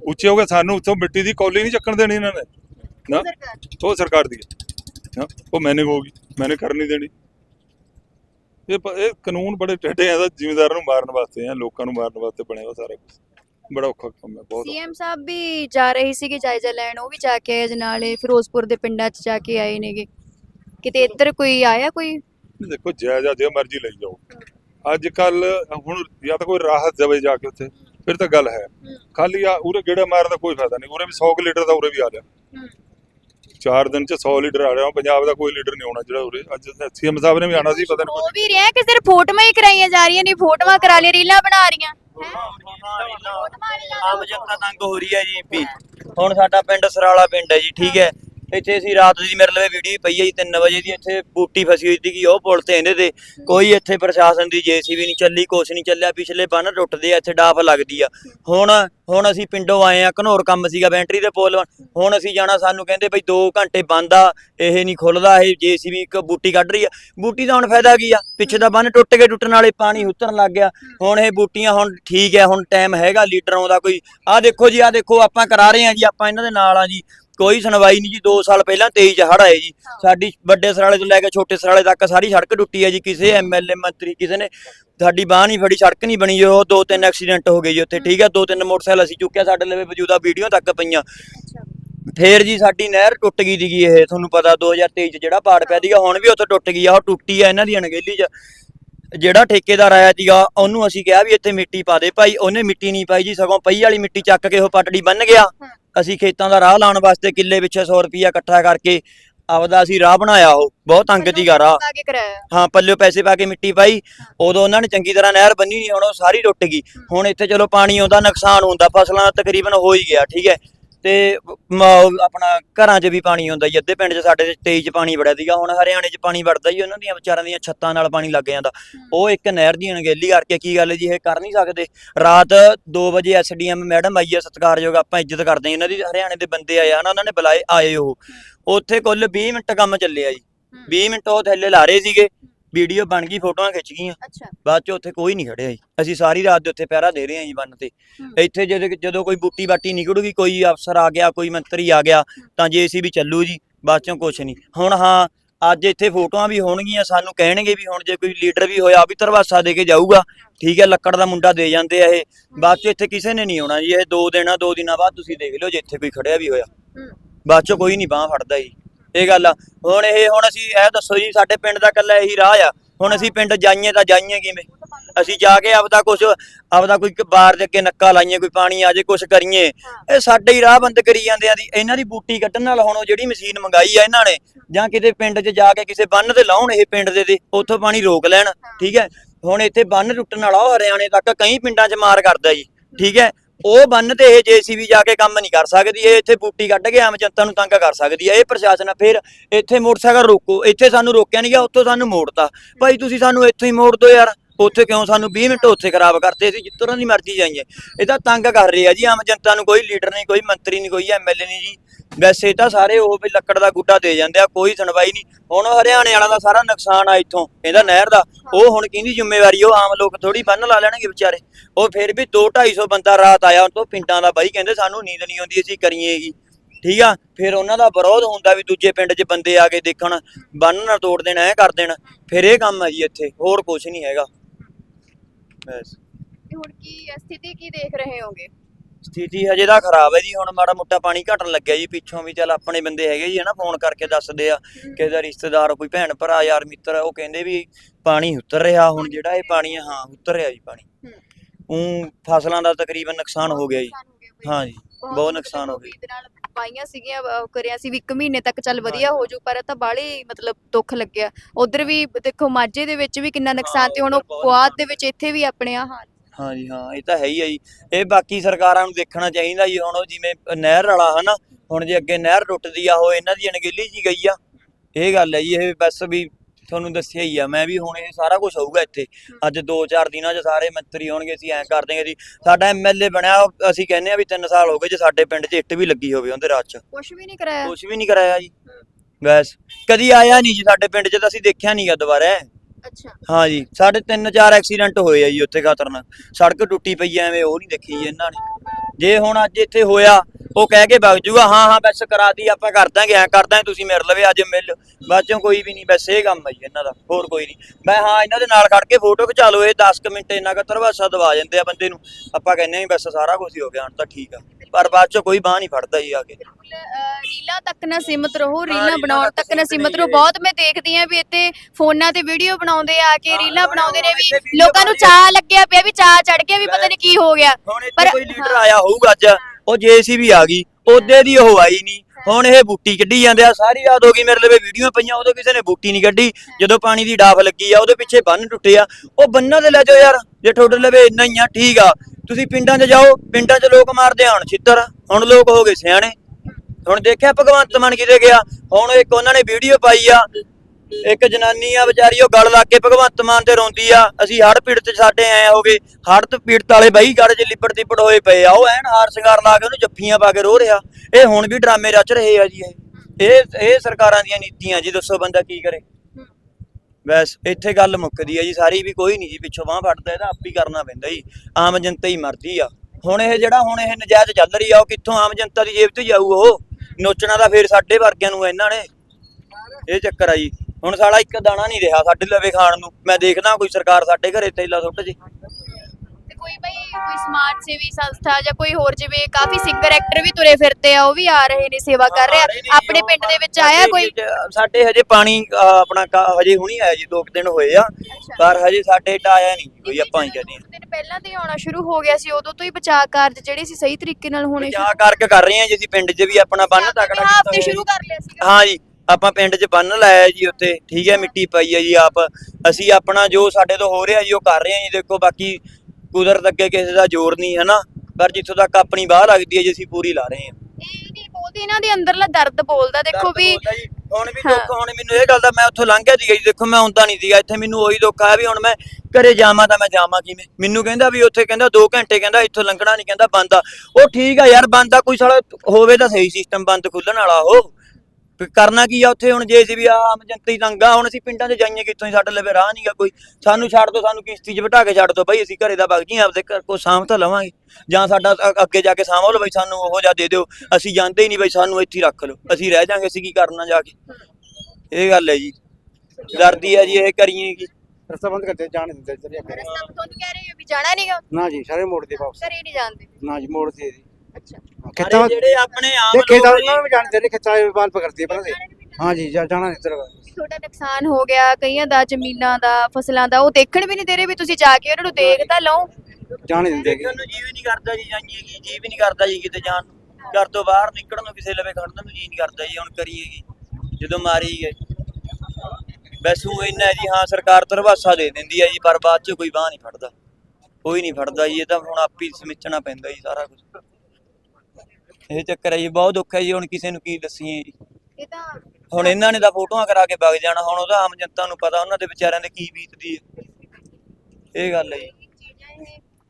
ਉੱਚੇ ਹੋ ਗਏ ਸਾਨੂੰ ਉੱਥੋਂ ਮਿੱਟੀ ਦੀ ਕੌਲੀ ਨਹੀਂ ਚੱਕਣ ਦੇਣੀ ਇਹਨਾਂ ਨੇ। ਨਾ ਉਹ ਸਰਕਾਰ ਦੀ ਹੈ। ਉਹ ਮੈਨੇ ਹੋਗੀ ਮੈਨੇ ਕਰ ਨਹੀਂ ਦੇਣੀ। ਇਹ ਕਾਨੂੰਨ ਬੜੇ ਟੇਢੇ ਆ ਇਹਦਾ ਜ਼ਿਮੀਂਦਾਰਾਂ ਨੂੰ ਮਾਰਨ ਵਾਸਤੇ ਆ ਲੋਕਾਂ ਨੂੰ ਮਾਰਨ ਵਾਸਤੇ ਬਣਿਆ ਹੋਇਆ ਸਾਰਾ ਕੁਝ ਬੜਾ ਔਖਾ ਕੰਮ ਹੈ ਬਹੁਤ ਸੀਐਮ ਸਾਹਿਬ ਵੀ ਜਾ ਰਹੇ ਸੀਗੇ ਜਾਇਜ਼ਾ ਲੈਣ ਉਹ ਵੀ ਜਾ ਕੇ ਆਏ ਜਨਾਲੇ ਫਿਰੋਜ਼ਪੁਰ ਦੇ ਪਿੰਡਾਂ 'ਚ ਜਾ ਕੇ ਆਏ ਨੇਗੇ। ਕਿਤੇ ਇੱਧਰ ਕੋਈ ਆਇਆ ਕੋਈ? ਨਹੀਂ, ਦੇਖੋ ਜਾਇਜ਼ਾ ਜੇ ਮਰਜ਼ੀ ਲਈ ਜਾਓ। ਅੱਜ ਕੱਲ ਹੁਣ ਜਾਂ ਤਾਂ ਕੋਈ ਰਾਹਤ ਦੇਵੇ ਜਾ ਕੇ ਉੱਥੇ ਫਿਰ ਤਾਂ ਗੱਲ ਹੈ। ਖਾਲੀ ਆ ਉਰੇ ਗੇੜਾ ਮਾਰਨ ਦਾ ਕੋਈ ਫਾਇਦਾ ਨਹੀਂ। ਉਰੇ ਵੀ 100 ਕੁ ਲੀਟਰ ਦਾ ਉਰੇ ਵੀ ਆ ਲਿਆ ਚਾਰ ਦਿਨ ਚ 100 ਲੀਟਰ ਆ ਰਿਹਾ। ਪੰਜਾਬ ਦਾ ਕੋਈ ਲੀਟਰ ਨਹੀਂ ਆਉਣਾ ਜਿਹੜਾ ਉਰੇ। ਅੱਜ ਸੀਐਮ ਸਾਹਿਬ ਨੇ ਵੀ ਆਣਾ ਸੀ ਪਤਾ ਨਹੀਂ ਹੋ ਵੀ ਰਿਹਾ ਕਿ ਸਿਰਫ ਫੋਟੋਆਂ ਹੀ ਕਰਾਈਆਂ ਜਾ ਰਹੀਆਂ ਨੇ ਫੋਟੋਆਂ ਕਰਾ ਲਈ ਰੀਲਾਂ ਬਣਾ ਰਹੀਆਂ। ਆਮ ਜਨਤਾ ਤੰਗ ਹੋ ਰਹੀ ਹੈ ਜੀ ਵੀ ਹੁਣ ਸਾਡਾ ਪਿੰਡ ਸਰਾਲਾ ਪਿੰਡ ਹੈ ਜੀ ਠੀਕ ਹੈ। ਇੱਥੇ ਅਸੀਂ ਰਾਤ ਦੀ ਮੇਰੇ ਲਵੇ ਵੀਡੀਓ ਪਈ ਹੈ ਜੀ 3 ਵਜੇ ਦੀ, ਇੱਥੇ ਬੂਟੀ ਫਸੀ ਹੋਈ ਸੀਗੀ, ਉਹ ਪੁਲ ਤੇ ਇਹਦੇ ਤੇ। ਕੋਈ ਇੱਥੇ ਪ੍ਰਸ਼ਾਸਨ ਦੀ ਜੇਸੀਬੀ ਨਹੀਂ ਚੱਲੀ, ਕੁਛ ਨਹੀਂ ਚੱਲਿਆ, ਪਿਛਲੇ ਬੰਨ ਟੁੱਟਦੇ ਆ, ਇੱਥੇ ਡਾਫ ਲੱਗਦੀ ਆ। ਹੁਣ ਹੁਣ ਅਸੀਂ ਪਿੰਡੋਂ ਆਏ ਆ, ਘਨੌਰ ਕੰਮ ਸੀਗਾ, ਬੈਂਟਰੀ ਦੇ ਪੁਲ। ਹੁਣ ਅਸੀਂ ਜਾਣਾ, ਸਾਨੂੰ ਕਹਿੰਦੇ ਬਈ 2 ਘੰਟੇ ਬੰਦ ਆ, ਇਹ ਨਹੀਂ ਖੁੱਲਦਾ, ਇਹ ਜੇਸੀਬੀ ਇੱਕ ਬੂਟੀ ਕੱਢ ਰਹੀ ਆ। ਬੂਟੀ ਦਾ ਹੁਣ ਫਾਇਦਾ ਕੀ ਆ? ਪਿੱਛੇ ਦਾ ਬੰਨ ਟੁੱਟ ਕੇ ਟੁੱਟਣ ਵਾਲੇ ਪਾਣੀ ਉਤਰਨ ਲੱਗ ਗਿਆ। ਹੁਣ ਇਹ ਬੂਟੀਆਂ ਹੁਣ ਠੀਕ ਹੈ ਹੁਣ ਟਾਈਮ ਹੈਗਾ ਲੀਡਰ ਆਉਂਦਾ ਕੋਈ। ਆਹ ਦੇਖੋ ਜੀ, ਆਹ ਦੇਖੋ, ਆਪਾਂ ਕਰਾ ਰਹੇ ਆ ਜੀ, ਆਪਾਂ ਇਹਨਾਂ ਦੇ ਨਾਲ ਆ ਜੀ। ਕੋਈ ਸੁਣਵਾਈ ਨਹੀਂ ਜੀ 2 ਸਾਲ ਪਹਿਲਾਂ 23 ਚ ਹੜ ਆਏ ਜੀ। ਸਾਡੀ ਵੱਡੇ ਸਰਾਲੇ ਤੋਂ ਲੈ ਕੇ ਛੋਟੇ ਸਰਾਲੇ ਤੱਕ ਸਾਰੀ ਸੜਕ ਟੁੱਟੀ ਹੈ ਜੀ ਕਿਸੇ ਐਮਐਲਏ ਮੰਤਰੀ ਕਿਸੇ ਨੇ। ਸਾਡੀ ਬਾਹ ਨਹੀਂ ਫੜੀ ਸੜਕ ਨਹੀਂ ਬਣੀ ਉਹ ਦੋ ਤਿੰਨ ਐਕਸੀਡੈਂਟ ਹੋ ਗਏ ਜੀ ਉੱਥੇ ਠੀਕ ਹੈ। ਦੋ ਤਿੰਨ ਮੋਟਰਸਾਈਕਲ ਅਸੀਂ ਚੁੱਕਿਆ ਸਾਡੇ ਲਵੇ ਮੌਜੂਦਾ ਵੀਡੀਓ ਤੱਕ ਪਈਆਂ। ਫੇਰ ਜੀ ਸਾਡੀ ਨਹਿਰ ਟੁੱਟ ਗਈ ਸੀਗੀ ਇਹ ਤੁਹਾਨੂੰ ਪਤਾ 2023 ਚ ਜਿਹੜਾ ਪਾੜ ਪਿਆ ਸੀਗਾ ਹੁਣ ਵੀ ਉੱਥੇ ਟੁੱਟ ਗਈ ਆ ਉਹ ਟੁੱਟੀ ਆ ਇਹਨਾਂ ਦੀ ਅਣਗਹਿਲੀ ਚ। ਜਿਹੜਾ ਠੇਕੇਦਾਰ ਆਇਆ ਸੀਗਾ ਉਹਨੂੰ ਅਸੀਂ ਕਿਹਾ ਵੀ ਇੱਥੇ ਮਿੱਟੀ ਪਾ ਦੇ ਭਾਈ ਉਹਨੇ ਮਿੱਟੀ ਨਹੀਂ ਪਾਈ ਜੀ ਸਗੋਂ ਪਈ ਵਾਲੀ ਮਿੱਟੀ ਚੱਕ ਕੇ ਉਹ ਪਟੜੀ ਬੰਨ ਗਿਆ। ਅਸੀਂ ਖੇਤਾਂ ਦਾ ਰਾਹ ਲਾਉਣ ਵਾਸਤੇ ਕਿੱਲੇ ਪਿੱਛੇ 100 ਰੁਪਿਆ ਇਕੱਠਾ ਕਰਕੇ ਆਪਦਾ ਅਸੀਂ ਰਾਹ ਬਣਾਇਆ ਉਹ ਬਹੁਤ ਤੰਗ ਸੀਗਾ ਰਾਹ। ਹਾਂ ਪੱਲਿਓ ਪੈਸੇ ਪਾ ਕੇ ਮਿੱਟੀ ਪਾਈ ਉਦੋਂ ਉਹਨਾਂ ਨੇ ਚੰਗੀ ਤਰ੍ਹਾਂ ਨਹਿਰ ਬੰਨੀ ਨਹੀਂ ਹੁਣ ਉਹ ਸਾਰੀ ਟੁੱਟ ਗਈ। ਹੁਣ ਇੱਥੇ ਚਲੋ ਪਾਣੀ ਆਉਂਦਾ ਨੁਕਸਾਨ ਹੁੰਦਾ ਫਸਲਾਂ ਦਾ ਤਕਰੀਬਨ ਹੋ ਹੀ ਗਿਆ ਠੀਕ ਹੈ। ਤੇ ਮ- ਆਪਣਾ ਘਰਾਂ 'ਚ ਵੀ ਪਾਣੀ ਆਉਂਦਾ ਜੀ ਅੱਧੇ ਪਿੰਡ 'ਚ ਸਾਡੇ 23 'ਚ ਪਾਣੀ ਵੜਿਆ ਸੀਗਾ ਹੁਣ ਹਰਿਆਣੇ 'ਚ ਪਾਣੀ ਵੜਦਾ ਜੀ ਉਹਨਾਂ ਦੀਆਂ ਵਿਚਾਰਾਂ ਦੀਆਂ ਛੱਤਾਂ ਨਾਲ ਪਾਣੀ ਲੱਗ ਜਾਂਦਾ। ਉਹ ਇੱਕ ਨਹਿਰ ਦੀ ਅਣਗਹਿਲੀ ਕਰਕੇ ਕੀ ਗੱਲ ਜੀ ਇਹ ਕਰ ਨਹੀਂ ਸਕਦੇ। ਰਾਤ 2 ਵਜੇ ਐਸਡੀਐਮ ਮੈਡਮ ਆਈ ਹੈ ਸਤਿਕਾਰਯੋਗ ਆਪਾਂ ਇੱਜ਼ਤ ਕਰਦੇ ਹਾਂ ਇਹਨਾਂ ਦੀ ਹਰਿਆਣੇ ਦੇ ਬੰਦੇ ਆਏ ਆ ਨਾ ਉਹਨਾਂ ਨੇ ਬੁਲਾਏ ਆਏ ਉਹ। ਉੱਥੇ ਕੁੱਲ 20 ਮਿੰਟ ਕੰਮ ਚੱਲਿਆ ਜੀ। 20 ਮਿੰਟ ਉਹ ਥੱਲੇ ਲਾ ਰਹੇ ਸੀਗੇ। ਵੀਡੀਓ ਬਣ ਗਈ ਫੋਟੋਆਂ ਖਿੱਚ ਗਈਆਂ। ਅੱਛਾ। ਬਾਅਦ ਚ ਉੱਥੇ ਕੋਈ ਨਹੀਂ ਖੜਿਆ ਜੀ। ਅਸੀਂ ਸਾਰੀ ਰਾਤ ਦੇ ਉੱਥੇ ਪਹਿਰਾ ਦੇ ਰਹੇ ਹਾਂ ਜੀ ਬੰਨ ਤੇ। ਹੂੰ। ਇੱਥੇ ਜਦੋਂ ਜਦੋਂ ਕੋਈ ਬੂਟੀ ਬਾਟੀ ਨਿਕਲੂਗੀ ਕੋਈ ਅਫਸਰ ਆ ਗਿਆ ਕੋਈ ਮੰਤਰੀ ਆ ਗਿਆ ਤਾਂ ਜੇਸੀਬੀ ਚੱਲੂ ਜੀ ਬਾਅਦ ਚੋਂ ਕੁਛ ਨਹੀਂ। ਹੁਣ ਹਾਂ ਅੱਜ ਇੱਥੇ ਫੋਟੋਆਂ ਵੀ ਹੋਣਗੀਆਂ ਸਾਨੂੰ ਕਹਿਣਗੇ ਵੀ ਹੁਣ ਜੇ ਕੋਈ ਲੀਡਰ ਵੀ ਹੋਇਆ ਵੀ ਧਰਵਾਸਾ ਦੇ ਕੇ ਜਾਊਗਾ। ਠੀਕ ਹੈ ਲੱਕੜ ਦਾ ਮੁੰਡਾ ਦੇ ਜਾਂਦੇ ਆ ਇਹ। ਬਾਅਦ ਚ ਇੱਥੇ ਕਿਸੇ ਨੇ ਨਹੀਂ ਆਉਣਾ ਜੀ। ਇਹ ਦੋ ਦਿਨਾਂ ਦੋ ਦਿਨਾਂ ਬਾਅਦ ਤੁਸੀਂ ਦੇਖ ਲਿਓ ਜੇ ਇੱਥੇ ਕੋਈ ਖੜਿਆ ਵੀ ਹੋਇਆ। ਹੂੰ। ਬਾਅਦ ਚੋਂ ਕੋਈ ਨਹੀਂ ਬਾਹ ਫੜਦਾ ਜੀ। ਇਹ ਗੱਲ ਆ। ਹੁਣ ਇਹ ਹੁਣ ਅਸੀਂ ਇਹ ਦੱਸੋ ਜੀ ਸਾਡੇ ਪਿੰਡ ਦਾ ਕੱਲਾ ਇਹੀ ਰਾਹ ਆ। ਹੁਣ ਅਸੀਂ ਪਿੰਡ ਜਾਈਏ ਤਾਂ ਜਾਈਏ ਕਿਵੇਂ? ਅਸੀਂ ਜਾ ਕੇ ਆਪਦਾ ਕੁਝ ਆਪਦਾ ਕੋਈ ਬਾਰ ਦੇ ਅੱਗੇ ਨੱਕਾ ਲਾਈਏ ਕੋਈ ਪਾਣੀ ਆ ਜੇ ਕੁਝ ਕਰੀਏ। ਇਹ ਸਾਡੇ ਹੀ ਰਾਹ ਬੰਦ ਕਰੀ ਜਾਂਦੇ ਆ ਦੀ ਇਹਨਾਂ ਦੀ ਬੂਟੀ ਕੱਢਣ ਨਾਲ ਹੁਣ ਉਹ ਜਿਹੜੀ ਮਸ਼ੀਨ ਮੰਗਾਈ ਆ ਇਹਨਾਂ ਨੇ ਜਾਂ ਕਿਤੇ ਪਿੰਡ 'ਚ ਜਾ ਕੇ ਕਿਸੇ ਬੰਨ ਤੇ ਲਾਉਣ ਇਹ ਪਿੰਡ ਦੇ ਦੇ ਉੱਥੋਂ ਪਾਣੀ ਰੋਕ ਲੈਣ ਠੀਕ ਹੈ? ਹੁਣ ਇੱਥੇ ਬੰਨ ਟੁੱਟਣ ਵਾਲਾ ਉਹ ਹਰਿਆਣੇ ਤੱਕ ਕਈ ਪਿੰਡਾਂ 'ਚ ਮਾਰ ਕਰਦਾ ਜੀ ਠੀਕ ਹੈ? ਉਹ ਬੰਨ ਤੇ ਇਹ ਜੀਸੀਬੀ ਜਾ ਕੇ ਕੰਮ ਨਹੀਂ ਕਰ ਸਕਦੀ, ਇਹ ਇੱਥੇ ਬੂਟੀ ਕੱਢ ਕੇ ਆਮ ਜਨਤਾ ਨੂੰ ਤੰਗ ਕਰ ਸਕਦੀ ਹੈ। ਇਹ ਪ੍ਰਸ਼ਾਸਨ ਆ, ਫਿਰ ਇੱਥੇ ਮੋਟਰਸਾਈਕਲ ਰੋਕੋ, ਇੱਥੇ ਸਾਨੂੰ ਰੋਕਿਆ ਨਹੀਂ ਗਿਆ, ਉੱਥੋਂ ਸਾਨੂੰ ਮੋੜਤਾ। ਭਾਈ ਤੁਸੀਂ ਸਾਨੂੰ ਇੱਥੋਂ ਹੀ ਮੋੜ ਦਿਓ ਯਾਰ, ਉੱਥੇ ਕਿਉਂ ਸਾਨੂੰ 20 ਮਿੰਟ ਉੱਥੇ ਖਰਾਬ ਕਰਤੇ, ਅਸੀਂ ਜਿੱਤਰਾਂ ਦੀ ਮਰਜ਼ੀ ਜਾਈਏ। ਇਹਦਾ ਤੰਗ ਕਰ ਰਹੇ ਆ ਜੀ, ਆਮ ਜਨਤਾ ਨੂੰ ਕੋਈ ਲੀਡਰ ਨਹੀਂ, ਕੋਈ ਮੰਤਰੀ ਨਹੀਂ, ਕੋਈ ਐਮਐਲਏ ਨਹੀਂ ਜੀ। ਵੈਸੇ ਤਾਂ ਸਾਰੇ ਉਹ ਵੀ ਲੱਕੜ ਦਾ ਗੁੱਡਾ ਦੇ ਜਾਂਦੇ ਆ, ਕੋਈ ਸੁਣਵਾਈ ਨਹੀਂ। ਹੁਣ ਹਰਿਆਣੇ ਵਾਲਾ ਦਾ ਸਾਰਾ ਨੁਕਸਾਨ ਆ ਇੱਥੋਂ, ਇਹਦਾ ਨਹਿਰ ਦਾ। ਉਹ ਹੁਣ ਕਿਹਦੀ ਜ਼ਿੰਮੇਵਾਰੀ, ਉਹ ਆਮ ਲੋਕ ਥੋੜੀ ਬੰਨ ਲਾ ਲੈਣਗੇ ਵਿਚਾਰੇ। ਉਹ ਫਿਰ ਵੀ 2 250 ਬੰਦਾ ਰਾਤ ਆਇਆ, ਉਹ ਤੋਂ ਪਿੰਡਾਂ ਦਾ ਬਾਈ ਕਹਿੰਦੇ ਸਾਨੂੰ ਨੀਂਦ ਨਹੀਂ ਆਉਂਦੀ, ਅਸੀਂ ਕਰੀਏਗੀ ਠੀਕ ਆ? ਫਿਰ ਉਹਨਾਂ ਦਾ ਵਿਰੋਧ ਹੁੰਦਾ ਵੀ ਦੂਜੇ ਪਿੰਡ 'ਚ ਬੰਦੇ ਆ ਕੇ ਦੇਖਣ, ਬੰਨ ਨਾ ਤੋੜ ਦੇਣ, ਐ ਕਰ ਦੇਣ। ਫਿਰ ਇਹ ਕੰਮ ਹੈ ਜੀ ਇੱਥੇ, ਹੋਰ ਕੁਝ ਨਹੀਂ ਹੈਗਾ। ਬਸ। ਹੁਣ ਕੀ ਸਥਿਤੀ ਕੀ ਦੇਖ ਰਹੇ ਹੋਗੇ? ਸਥਿਤੀ ਹਜੇ ਤਾਂ ਖਰਾਬ ਹੈ ਜੀ ਹੁਣ ਮਾੜਾ ਮੋਟਾ ਪਾਣੀ ਘਟਣ ਲੱਗਿਆ ਜੀ ਪਿੱਛੋਂ ਵੀ ਚੱਲ ਆਪਣੇ ਬੰਦੇ ਹੈਗੇ ਜੀ ਹਨਾ ਫੋਨ ਕਰਕੇ ਦੱਸਦੇ ਆ ਕਿਸੇ ਦਾ ਰਿਸ਼ਤੇਦਾਰ ਕੋਈ ਭੈਣ ਭਰਾ ਯਾਰ ਮਿੱਤਰ ਉਹ ਕਹਿੰਦੇ ਵੀ ਪਾਣੀ ਉਤਰ ਰਿਹਾ ਹੁਣ ਜਿਹੜਾ ਇਹ ਪਾਣੀ ਹੈ ਹਾਂ ਉਤਰ ਰਿਹਾ ਜੀ ਪਾਣੀ। ਉਹ ਫਸਲਾਂ ਦਾ ਤਕਰੀਬਨ ਨੁਕਸਾਨ ਹੋ ਗਿਆ ਜੀ। ਹਾਂ ਜੀ ਬਹੁਤ ਨੁਕਸਾਨ ਹੋ ਗਿਆ। ਉਮੀਦ ਨਾਲ ਪਾਈਆਂ ਸੀਗੀਆਂ ਅਹ, ਕਰਿਆ ਸੀ ਵੀ ਇੱਕ ਮਹੀਨੇ ਤੱਕ ਚੱਲ ਵਧੀਆ ਹੋ ਜੂ ਪਰ ਇਹ ਤਾਂ ਬਾਹਲੀ ਮਤਲਬ ਦੁੱਖ ਲੱਗਿਆ। ਉਧਰ ਵੀ ਦੇਖੋ ਮਾਝੇ ਦੇ ਵਿੱਚ ਵੀ ਕਿੰਨਾ ਨੁਕਸਾਨ ਤੇ ਹੁਣ ਉਹ ਬਹੁਤ ਦੇ ਵਿੱਚ ਇੱਥੇ ਵੀ ਆਪਣੇ ਆ ਹਾਲ ਹਾਂ ਜੀ ਹਾਂ ਇਹ ਤਾਂ ਹੈ ਹੀ ਆ ਜੀ। ਇਹ ਬਾਕੀ ਸਰਕਾਰਾਂ ਨੂੰ ਦੇਖਣਾ ਚਾਹੀਦਾ ਜੀ ਹੁਣ ਉਹ ਜਿਵੇਂ ਨਹਿਰ ਵਾਲਾ ਹਨਾ ਹੁਣ ਜੇ ਅੱਗੇ ਨਹਿਰ ਟੁੱਟਦੀ ਆ ਉਹ ਇਹਨਾਂ ਦੀ ਅਣਗਹਿਲੀ ਜੀ ਗਈ ਆ। ਇਹ ਗੱਲ ਹੈ ਜੀ ਇਹ ਬਸ ਵੀ ਤੁਹਾਨੂੰ ਦੱਸਿਆ ਹੀ ਆ ਮੈਂ ਵੀ ਹੁਣ ਇਹ ਸਾਰਾ ਕੁਝ ਹੋਊਗਾ ਇੱਥੇ। ਅੱਜ 2-4 ਦਿਨਾਂ 'ਚ ਸਾਰੇ ਮੰਤਰੀ ਹੋਣਗੇ ਅਸੀਂ ਐਂ ਕਰ ਦੇਂਗੇ ਜੀ। ਸਾਡਾ ਐਮਐਲਏ ਬਣਿਆ ਅਸੀਂ ਕਹਿੰਦੇ ਆ ਵੀ 3 ਸਾਲ ਹੋ ਗਏ ਜੇ ਸਾਡੇ ਪਿੰਡ 'ਚ ਇੱਟ ਵੀ ਲੱਗੀ ਹੋਵੇ ਉਹਦੇ ਰਾਤ 'ਚ। ਕੁਝ ਵੀ ਨਹੀਂ ਕਰਾਇਆ। ਕੁਝ ਵੀ ਨਹੀਂ ਕਰਾਇਆ ਜੀ। ਬਸ ਕਦੀ ਆਇਆ ਨਹੀਂ ਜੀ ਸਾਡੇ ਪਿੰਡ 'ਚ ਤਾਂ ਅਸੀਂ ਦੇਖਿਆ ਨਹੀਂਗਾ ਦੁਬਾਰਾ। ਅੱਛਾ। ਹਾਂ ਜੀ ਸਾਡੇ ਤਿੰਨ ਚਾਰ ਐਕਸੀਡੈਂਟ ਹੋਏ ਆ ਜੀ ਉੱਥੇ ਖਤਰਨਾਕ ਸੜਕ ਟੁੱਟੀ ਪਈ ਐ ਐਵੇਂ ਉਹ ਨਹੀਂ ਦੇਖੀ ਜੀ ਇਹਨਾਂ ਨੇ। ਜੇ ਹੁਣ ਅੱਜ ਇੱਥੇ ਹੋਇਆ, ਉਹ ਕਹਿ ਕੇ ਵਗ ਜੂਗਾ, ਹਾਂ ਹਾਂ, ਬਸ ਕਰਾ ਦੀ, ਆਪਾਂ ਕਰ ਦਾਂਗੇ, ਐ ਕਰ ਦਾਂਗੇ, ਤੁਸੀਂ ਮੇਰੇ ਲਵੇ ਅੱਜ ਮਿਲ। ਬਾਅਦ ਚੋਂ ਕੋਈ ਵੀ ਨਹੀਂ, ਬਸ ਇਹ ਕੰਮ ਹੈ ਜੀ ਇਹਨਾਂ ਦਾ, ਹੋਰ ਕੋਈ ਨਹੀਂ। ਮੈਂ ਹਾਂ, ਇਹਨਾਂ ਦੇ ਨਾਲ ਖੜ ਕੇ ਫੋਟੋ ਖਿਚਾ ਲਓ, ਇਹ 10 ਕੁ ਮਿੰਟ ਇੰਨਾ ਕਤਰਵਾਸਾ ਦਵਾ ਜਾਂਦੇ ਆ ਬੰਦੇ ਨੂੰ। ਆਪਾਂ ਕਹਿੰਦੇ ਆ ਵੀ ਬਸ ਸਾਰਾ ਕੁਝ ਹੀ ਹੋ ਗਿਆ, ਹੁਣ ਤਾਂ ਠੀਕ ਆ। ਪਰ ਬਾਅਦ ਚੋਂ ਕੋਈ ਬਾਹ ਨਹੀਂ ਫੜਦਾ ਜੀ ਆ ਕੇ। ਰੀਲਾਂ ਤੱਕ ਨਾ ਸੀਮਤ ਰਹੋ ਰੀਲਾਂ ਬਣਾਉਣ ਤੱਕ ਤੱਕ ਨਾ ਸੀਮਿਤ ਸੀਮਤ ਨਹੀਂ ਰਹੋ। ਰਹੇ। ਬਹੁਤ ਮੈਂ ਦੇਖਦੀ ਆ ਵੀ ਇੱਥੇ ਫੋਨਾਂ ਤੇ ਵੀਡੀਓ ਬਣਾਉਂਦੇ ਆ ਕੇ ਹਾਂ, ਰੀਲਾਂ ਹਾਂ, ਬਣਾਉਂਦੇ ਨੇ ਵੀ ਇੱਥੇ video ਲੋਕਾਂ ਨੂੰ ਬਣਾਉਂਦੇ ਆ। ਚਾਹ ਲੱਗਿਆ ਪਿਆ ਵੀ ਚਾਹ ਚੜ ਗਿਆ ਵੀ ਪਤਾ ਨਹੀਂ ਕੀ ਹੋ ਗਿਆ। ਹੁਣ ਇੱਥੇ ਪਰ- ਕੋਈ ਲੀਡਰ ਆਇਆ ਹੋਊਗਾ ਅੱਜ ਉਹ ਜੇਸੀਬੀ ਆ ਗਈ ਉਹਦੇ ਦੀ ਉਹ ਆਈ ਨਹੀਂ ਹੁਣ ਇਹ ਬੂਟੀ ਕੱਢੀ ਜਾਂਦੇ ਆ ਸਾਰੀ ਰਾਤ ਹੋ ਗਈ ਮੇਰੇ ਲਵੇ ਵੀਡੀਓ ਪਈਆਂ ਉਦੋਂ ਕਿਸੇ ਨੇ ਬੂਟੀ ਨਹੀਂ ਕੱਢੀ। ਜਦੋਂ ਪਾਣੀ ਦੀ ਡਾਫ ਲੱਗੀ ਆ ਉਹਦੇ ਪਿੱਛੇ ਬੰਨ ਟੁੱਟੇ ਆ। ਉਹ ਬੰਨਾਂ ਦੇ ਲੈ ਜਾਓ ਯਾਰ ਜੇ ਤੁਹਾਡੇ ਲਵੇ ਇੰਨਾ ਹੀ ਆ ਠੀਕ ਆ। ਤੁਸੀਂ ਪਿੰਡਾਂ 'ਚ ਜਾਓ ਪਿੰਡਾਂ 'ਚ ਲੋਕ ਮਾਰਦੇ ਆਣ ਛਿੱਤਰ। ਹੁਣ ਲੋਕ ਹੋ ਗਏ ਸਿਆਣੇ। ਹੁਣ ਦੇਖਿਆ ਭਗਵੰਤ ਮਾਨ ਕਿਤੇ ਗਿਆ? ਹੁਣ ਇੱਕ ਉਹਨਾਂ ਨੇ ਵੀਡੀਓ ਪਾਈ ਆ। ਇੱਕ ਜਨਾਨੀ ਆ ਵਿਚਾਰੀ, ਉਹ ਗਲ ਲਾ ਕੇ ਭਗਵੰਤ ਮਾਨ ਤੇ ਰੋਂਦੀ ਆ। ਅਸੀਂ ਹੜ ਪੀੜਤ ਸਾਡੇ ਐ ਹੋ ਗਏ ਹੜ ਪੀੜਤ ਵਾਲੇ ਬਾਈ ਗੜ 'ਚ ਲਿਪੜ ਤਿਪੜ ਹੋਏ ਪਏ ਆ। ਉਹ ਐਨ ਹਾਰ ਸ਼ਿੰਗਾਰ ਲਾ ਕੇ ਉਹਨੂੰ ਜੱਫੀਆਂ ਪਾ ਕੇ ਰੋ ਰਿਹਾ। ਇਹ ਹੁਣ ਵੀ ਡਰਾਮੇ ਰਚ ਰਹੇ ਆ ਜੀ ਇਹ। ਇਹ ਇਹ ਸਰਕਾਰਾਂ ਦੀਆਂ ਨੀਤੀਆਂ ਜੀ, ਦੱਸੋ ਬੰਦਾ ਕੀ ਕਰੇ? ਬਸ, ਇੱਥੇ ਗੱਲ ਮੁੱਕਦੀ ਆ ਜੀ। ਸਾਰੀ ਵੀ ਕੋਈ ਨਹੀਂ ਜੀ, ਪਿੱਛੋਂ ਬਾਹ ਫੜਦਾ, ਇਹਦਾ ਆਪ ਹੀ ਕਰਨਾ ਪੈਂਦਾ ਜੀ। ਆਮ ਜਨਤਾ ਹੀ ਮਰਦੀ ਆ। ਹੁਣ ਇਹ ਜਿਹੜਾ ਹੁਣ ਇਹ ਨਜਾਇਜ਼ ਚੱਲ ਰਹੀ ਆ, ਉਹ ਕਿੱਥੋਂ ਆਮ ਜਨਤਾ ਦੀ ਜੇਬ ਤੋਂ ਜਾਊ ਉਹ? ਨੋਚਣਾ ਤਾਂ ਫੇਰ ਸਾਡੇ ਵਰਗਿਆਂ ਨੂੰ ਇਹਨਾਂ ਨੇ। ਇਹ ਚੱਕਰ ਆ ਜੀ। ਹੁਣ ਸਾਲਾ ਇੱਕ ਦਾਣਾ ਨਹੀਂ ਰਿਹਾ ਸਾਡੇ ਲਵੇ ਖਾਣ ਨੂੰ। ਮੈਂ ਦੇਖਦਾ ਕੋਈ ਸਰਕਾਰ ਸਾਡੇ ਘਰੇ ਤੇਲਾ ਸੁੱਟ ਜੇ। ਬਈ ਕੋਈ ਸਮਾਜ ਸੇਵੀ ਸੰਸਥਾ ਜਾਂ ਕੋਈ ਹੋਰ ਜਿਵੇਂ ਕਾਫੀ ਸਿੰਗਰ ਐਕਟਰ ਵੀ ਤੁਰੇ ਫਿਰਦੇ ਆ ਉਹ ਵੀ ਆ ਰਹੇ ਨੇ ਸੇਵਾ ਕਰ ਰਹੇ ਆ। ਰਹੇ ਨੇ ਆ ਜੀ, ਆਪਣੇ ਪਿੰਡ ਦੇ ਵਿੱਚ ਆਇਆ ਸਾਡੇ ਕੋਈ? ਸਾਡੇ ਹਜੇ ਪਾਣੀ ਆਪਣਾ ਕਾ- ਹਜੇ ਹੁਣੀ ਆਇਆ ਜੀ ਦੋ ਕੁ ਦਿਨ ਹੋਏ ਆ। ਪਰ ਹਜੇ ਸਾਡੇ ਏਡਾ ਆਇਆ ਨਹੀਂ ਜੀ ਕੋਈ ਆਪਾਂ ਹੀ ਕਹਿੰਦੇ ਕੁਝ ਦਿਨ ਪਹਿਲਾਂ ਤੇ ਆਉਣਾ ਸ਼ੁਰੂ ਹੋ ਗਿਆ ਸੀ ਉਦੋਂ ਤੋਂ ਹੀ ਬਚਾਅ ਕਾਰਜ ਜਿਹੜੇ ਸੀ ਸਹੀ ਤਰੀਕੇ ਨਾਲ ਹੋਣੇ ਜਾ ਕਰਕੇ ਕਰ ਰਹੇ ਆ ਜੀ ਅਸੀਂ ਪਿੰਡ 'ਚ ਵੀ ਆਪਣਾ ਬੰਨ ਤਕੜਾ ਕੀਤਾ ਤੇ ਹੋਇਆ ਸ਼ੁਰੂ ਜੀ। ਕਰ ਲਿਆ ਸੀਗਾ। ਹਾਂ ਜੀ ਆਪਾਂ ਪਿੰਡ 'ਚ ਬੰਨ ਲਾਇਆ ਜੀ ਉੱਤੇ ਠੀਕ ਹੈ ਮਿੱਟੀ ਪਾਈ ਹੈ ਜੀ ਆਪ। ਅਸੀਂ ਆਪਣਾ ਜੋ ਸਾਡੇ ਤੋਂ ਹੋ ਰਿਹਾ ਜੀ ਉਹ ਕਰ ਰਹੇ ਹਾਂ ਜੀ ਦੇਖੋ ਬਾਕੀ ਕੁਦਰਤ ਅੱਗੇ ਕਿਸੇ ਦਾ ਜ਼ੋਰ ਨਹੀਂ ਹੈ ਨਾ ਪਰ ਜਿੱਥੋਂ ਤੱਕ ਆਪਣੀ ਬਾਹ ਲੱਗਦੀ ਹੈ ਜੀ ਅਸੀਂ ਪੂਰੀ ਲਾ ਰਹੇ ਹਾਂ। ਇਹ ਨਹੀਂ ਬੋਲਦੀ ਇਹਨਾਂ ਦੇ ਅੰਦਰਲਾ ਦਰਦ ਬੋਲਦਾ ਦੇਖੋ ਦਰਦ ਵੀ ਬੋਲਦਾ ਜੀ। ਹੁਣ ਵੀ ਹਾਂ। ਦੁੱਖ ਹੁਣ ਮੈਨੂੰ ਇਹ ਗੱਲ ਦਾ ਮੈਂ ਉੱਥੋਂ ਲੰਘ ਗਿਆ ਸੀਗਾ ਜੀ। ਦੇਖੋ ਮੈਂ ਆਉਂਦਾ ਨਹੀਂ ਸੀਗਾ। ਇੱਥੇ ਮੈਨੂੰ ਉਹੀ ਦੁੱਖ ਆਇਆ ਵੀ ਹੁਣ ਮੈਂ ਘਰੇ ਜਾਵਾਂ ਤਾਂ ਮੈਂ ਜਾਵਾਂ ਕਿਵੇਂ? ਮੈਨੂੰ ਕਹਿੰਦਾ ਵੀ ਉੱਥੇ ਕਹਿੰਦਾ 2 ਘੰਟੇ ਕਹਿੰਦਾ ਇੱਥੋਂ ਲੰਘਣਾ ਨਹੀਂ ਕਹਿੰਦਾ ਬੰਦ ਆ। ਉਹ ਠੀਕ ਆ ਯਾਰ ਬੰਦ ਆ ਕੋਈ ਸਾਲਾ ਹੋਵੇ ਤਾਂ ਸਹੀ ਸਿਸਟਮ ਬੰਦ ਖੁੱਲਣ ਵਾਲਾ ਉਹ। ਵੀ ਕਰਨਾ ਕੀ ਆ ਉੱਥੇ ਹੁਣ ਜੇ ਸੀ ਵੀ ਆ ਆਮ ਜਨਤਾ ਹੀ ਤੰਗ ਆ ਹੁਣ ਅਸੀਂ ਪਿੰਡਾਂ 'ਚ ਜਾਈਏ ਕਿੱਥੋਂ ਹੀ ਸਾਡੇ ਲਵੇ ਰਾਹ ਨਹੀਂਗਾ ਕੋਈ। ਸਾਨੂੰ ਛੱਡ ਦੋ ਸਾਨੂੰ ਕਿਸ਼ਤੀ 'ਚ ਬਿਠਾ ਕੇ ਛੱਡ ਦੋ ਬਈ ਅਸੀਂ ਘਰੇ ਦਾ ਵਗ ਜੀ ਆਪਦੇ ਘਰ ਕੋ ਸਾਂਭ ਤਾਂ ਲਵਾਂਗੇ। ਜਾਂ ਸਾਡਾ ਅ- ਅੱਗੇ ਜਾ ਕੇ ਸਾਂਭੋ ਲਓ ਬਈ ਸਾਨੂੰ ਉਹੋ ਜਿਹਾ ਦੇ ਦਿਓ। ਅਸੀਂ ਜਾਂਦੇ ਹੀ ਨਹੀਂ ਬਈ ਸਾਨੂੰ ਇੱਥੇ ਹੀ ਰੱਖ ਲਓ। ਅਸੀਂ ਰਹਿ ਜਾਾਂਗੇ ਅਸੀਂ ਕੀ ਕਰਨਾ ਜਾ ਕੇ? ਇਹ ਗੱਲ ਹੈ ਜੀ। ਡਰਦੀ ਆ ਜੀ ਇਹ ਕਰੀਏ ਕੀ? ਰਸਤਾ ਬੰਦ ਕਰਦੇ ਜਾਣ ਦਿੰਦੇ ਇੱਧਰ ਹੀ ਅੱਗੇ। ਰਸਤਾ ਤੁਹਾਨੂੰ ਕਹਿ ਰਹੇ ਹੋ ਵੀ ਜਾਣਾ ਨਹੀਂਗਾ ਨਾ ਜੀ ਸਾਰੇ ਮੋੜ ਦੇ ਵਾਪਸ। ਘਰੇ ਨਹੀਂ ਜਾਂਦੇ। ਨਾ ਜੀ ਮੋੜ ਦੇ ਜੀ। ਖੇਤਾਂ ਅਰੇ ਜਿਹੜੇ ਆਪਣੇ ਆਮ ਦੇ ਖੇਤਾਂ ਲੋਕ ਨਾਲ ਵੀ ਜਾਣ ਦੇ ਖੇਤਾਂ ਵਾਲੇ ਬਾਲ ਪਕੜਦੇ ਪਹਿਲਾਂ ਦੇ ਹਾਂ ਜੀ ਜਾ ਜਾਣਾ ਇੱਧਰ। ਛੋਟਾ ਨੁਕਸਾਨ ਹੋ ਗਿਆ ਕਈਆਂ ਦਾ ਜ਼ਮੀਨਾਂ ਦਾ ਫਸਲਾਂ ਦਾ ਉਹ ਦੇਖਣ ਵੀ ਨਹੀਂ ਦੇ ਰਹੇ ਵੀ ਤੁਸੀਂ ਜਾ ਕੇ ਉਹਨਾਂ ਨੂੰ ਦੇਖ ਤਾਂ ਲਓ। ਜਾਣ ਹੀ ਦਿੰਦੇ। ਦੇਖਣ ਨੂੰ ਜੀ ਵੀ ਨਹੀਂ ਕਰਦਾ ਜੀ ਜਾਈਏ ਕੀ ਜੀ ਵੀ ਨਹੀਂ ਕਰਦਾ ਜੀ ਕਿਤੇ ਜਾਣ ਨੂੰ। ਘਰ ਤੋਂ ਬਾਹਰ ਨਿਕਲਣ ਨੂੰ ਕਿਸੇ ਲਵੇ ਖੜਨ ਨੂੰ ਜੀ ਨਹੀਂ ਕਰਦਾ ਜੀ ਹੁਣ ਕਰੀਏ ਕੀ? ਜਦੋਂ ਮਾਰੀ ਗਏ। ਬਸ ਉਹ ਇੰਨਾ ਹੈ ਜੀ ਹਾਂ ਸਰਕਾਰ ਤਰਵਾਸਾ ਦੇ ਦਿੰਦੀ ਹੈ ਜੀ ਪਰ ਬਾਅਦ ਚ ਕੋਈ ਬਾਹ ਨਹੀਂ ਫੜਦਾ। ਕੋਈ ਨਹੀਂ ਫੜਦਾ ਜੀ ਇਹ ਤਾਂ ਹੁਣ ਆਪ ਹੀ ਸਮਿਚਣਾ ਪੈਂਦਾ ਜੀ ਸਾਰਾ ਕੁਝ ਇਹ ਚੱਕਰ ਹੈ ਜੀ ਬਹੁਤ ਦੁੱਖ ਹੈ ਜੀ ਹੁਣ ਕਿਸੇ ਨੂੰ ਕੀ ਦੱਸੀਏ ਜੀ। ਇਹ ਤਾਂ ਹੁਣ ਇਹਨਾਂ ਨੇ ਤਾਂ ਫੋਟੋਆਂ ਕਰਾ ਕੇ ਵਗ ਜਾਣਾ ਹੁਣ ਉਹਦਾ ਆਮ ਜਨਤਾ ਨੂੰ ਪਤਾ ਉਹਨਾਂ ਦੇ ਵਿਚਾਰਿਆਂ ਦੇ ਕੀ ਬੀਤਦੀ ਹੈ। ਇਹ ਗੱਲ ਹੈ ਜੀ।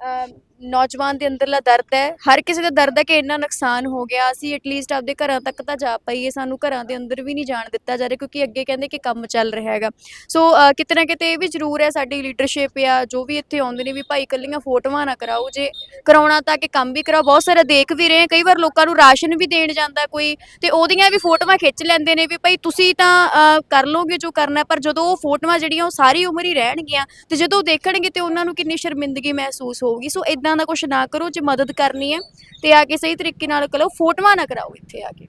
ਅਮ ਨੌਜਵਾਨ ਦੇ ਅੰਦਰਲਾ ਦਰਦ ਹੈ। ਹਰ ਕਿਸੇ ਦਾ ਦਰਦ ਹੈ ਕਿ ਇੰਨਾ ਨੁਕਸਾਨ ਹੋ ਗਿਆ। ਅਸੀਂ ਐਟਲੀਸਟ ਆਪਦੇ ਘਰਾਂ ਤੱਕ ਤਾਂ ਜਾ ਪਾਈਏ। ਸਾਨੂੰ ਘਰਾਂ ਦੇ ਅੰਦਰ ਵੀ ਨਹੀਂ ਜਾਣ ਦਿੱਤਾ ਜਾ ਰਿਹਾ ਕਿਉਂਕਿ ਅੱਗੇ ਕਹਿੰਦੇ ਕਿ ਕੰਮ ਚੱਲ ਰਿਹਾ ਹੈਗਾ। ਸੋ ਕਿਤੇ ਨਾ ਕਿਤੇ ਇਹ ਵੀ ਜ਼ਰੂਰ ਹੈ ਸਾਡੀ ਲੀਡਰਸ਼ਿਪ ਆ ਜੋ ਵੀ ਇੱਥੇ ਆਉਂਦੇ ਨੇ ਵੀ ਭਾਈ ਇਕੱਲੀਆਂ ਫੋਟੋਆਂ ਨਾ ਕਰਾਓ। ਜੇ ਕਰਾਉਣਾ ਤਾਂ ਕਿ ਕੰਮ ਵੀ ਕਰਾਓ। ਬਹੁਤ ਸਾਰਾ ਦੇਖ ਵੀ ਰਹੇ ਕਈ ਵਾਰ ਲੋਕਾਂ ਨੂੰ ਰਾਸ਼ਨ ਵੀ ਦੇਣ ਜਾਂਦਾ ਕੋਈ ਤੇ ਉਹਦੀਆਂ ਵੀ ਫੋਟੋਆਂ ਖਿੱਚ ਲੈਂਦੇ ਨੇ ਵੀ ਭਾਈ ਤੁਸੀਂ ਤਾਂ ਅ, ਕਰ ਲਓਗੇ ਜੋ ਕਰਨਾ ਪਰ ਜਦੋਂ ਉਹ ਫੋਟੋਆਂ ਜਿਹੜੀਆਂ ਉਹ ਸਾਰੀ ਉਮਰ ਹੀ ਰਹਿਣਗੀਆਂ ਤੇ ਜਦੋਂ ਉਹ ਦੇਖਣਗੇ ਤੇ ਉਹਨਾਂ ਨੂੰ ਕਿੰਨੀ ਸ਼ਰਮਿੰਦਗੀ ਮਹਿਸੂਸ ਹੋਊਗੀ। ਸੋ ਇਦਾਂ ਦਾ ਕੁਝ ਨਾ ਕਰੋ, ਜੇ ਮਦਦ ਕਰਨੀ ਹੈ, ਤੇ ਆ ਕੇ ਸਹੀ ਤਰੀਕੇ ਨਾਲ ਕਰੋ ਫੋਟੋਆਂ ਨਾ ਕਰਾਓ ਇੱਥੇ ਆ ਕੇ।